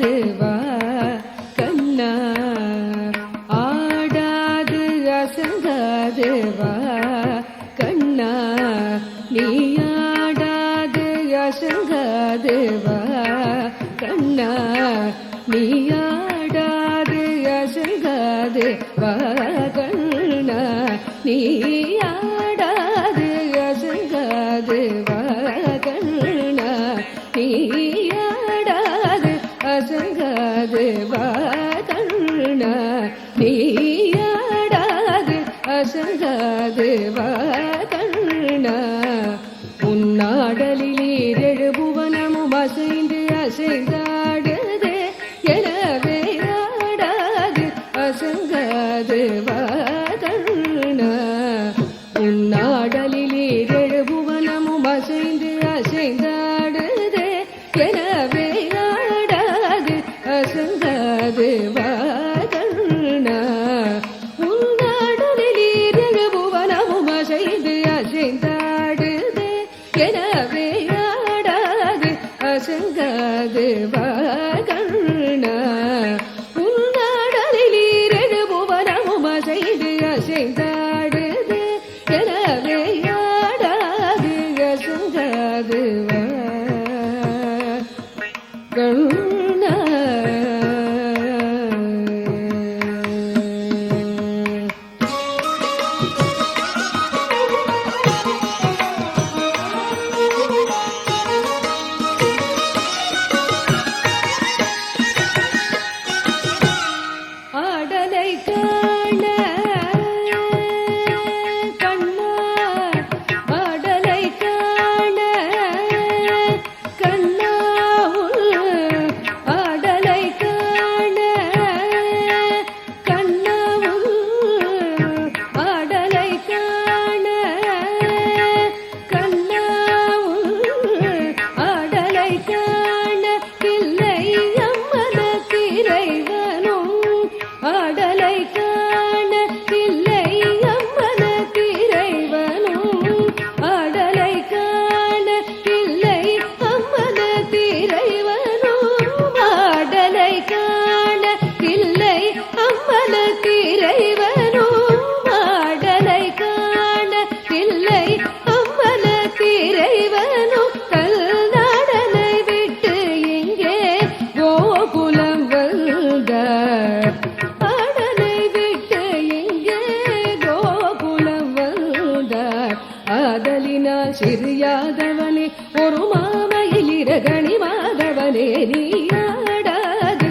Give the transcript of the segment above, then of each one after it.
அசங்காது கண்ணா ஆடாது அசங்காதுவா கண்ணா நீ ஆடாது அசங்காதுவா கண்ணா நீ ஆடாது அசங்காதுவா கண்ணா நீ ஆடாது அசங்காது எழுபுவனமும் அசைந்து அசைந்தாடுது. எனவே ஆடாது அசங்காது வா எழுபுவனமும் அசைந்து அசைந்தாடுது. எனவே ஆடாது அசங்காது அசங்காது வா கண்ணா உன்னாடலில் எழுபுவனமும் அசைந்து அசைந்தாடுது. எனவே ஆடாது அசங்காது ஆதலினால் சிறியாதவனே ஒரு மாமையில் இரகணி மாதவனே நீ ஆடாது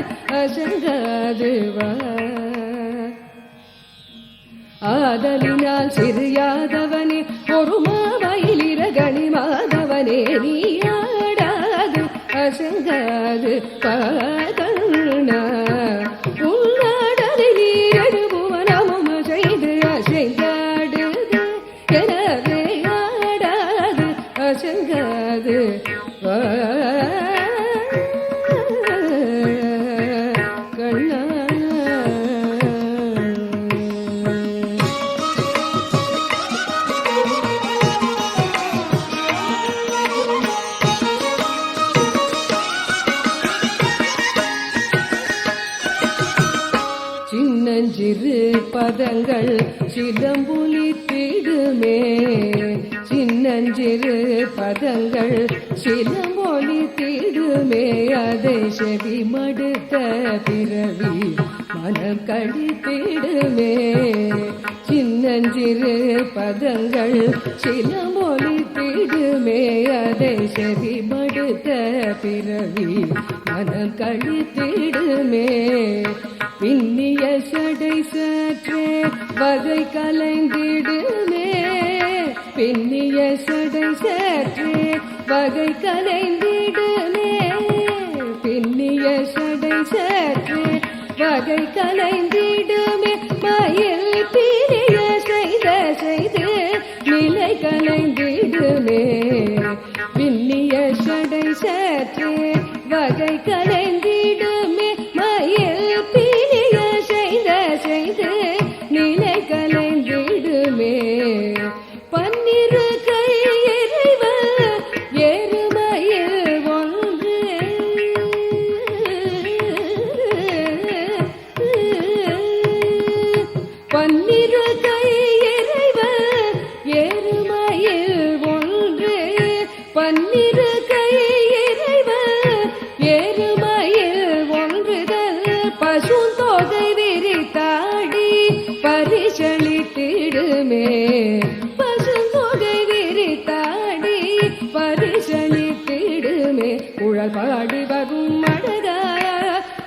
ஆதலினால் சிறியாதவனே ஒரு மாவையில் இரகணி மாதவனே நீ அசங்காது பாகண்ணா பதங்கள் பதங்கள் சிலம்பொலித்திடுமே சின்னஞ்சிறு பதங்கள் சிலம்பொலித்திடுமே அதை செவி மடுத்த பிறவி மனம் கழித்திடுமே சின்னஞ்சிறு பதங்கள் சிலம்பொலித்திடுமே அதை செவிமடுத்த பிறவி மனம் கழித்திடுமே. பின்னிய சடை சற்றே வகை கலைந்திடுமே. பின்னிய சடை சற்றே வகை கலைந்திடு புகழ் பாடி வரும் அழகாயா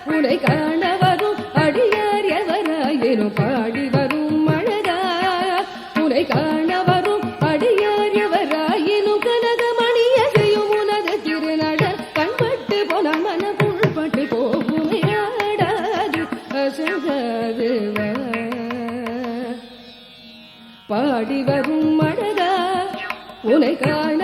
உனை காண வரும் அடியார் எவராயினும் பாடி வரும் அழகாயா உனை காண பாடி வரும் அழகா உனை காண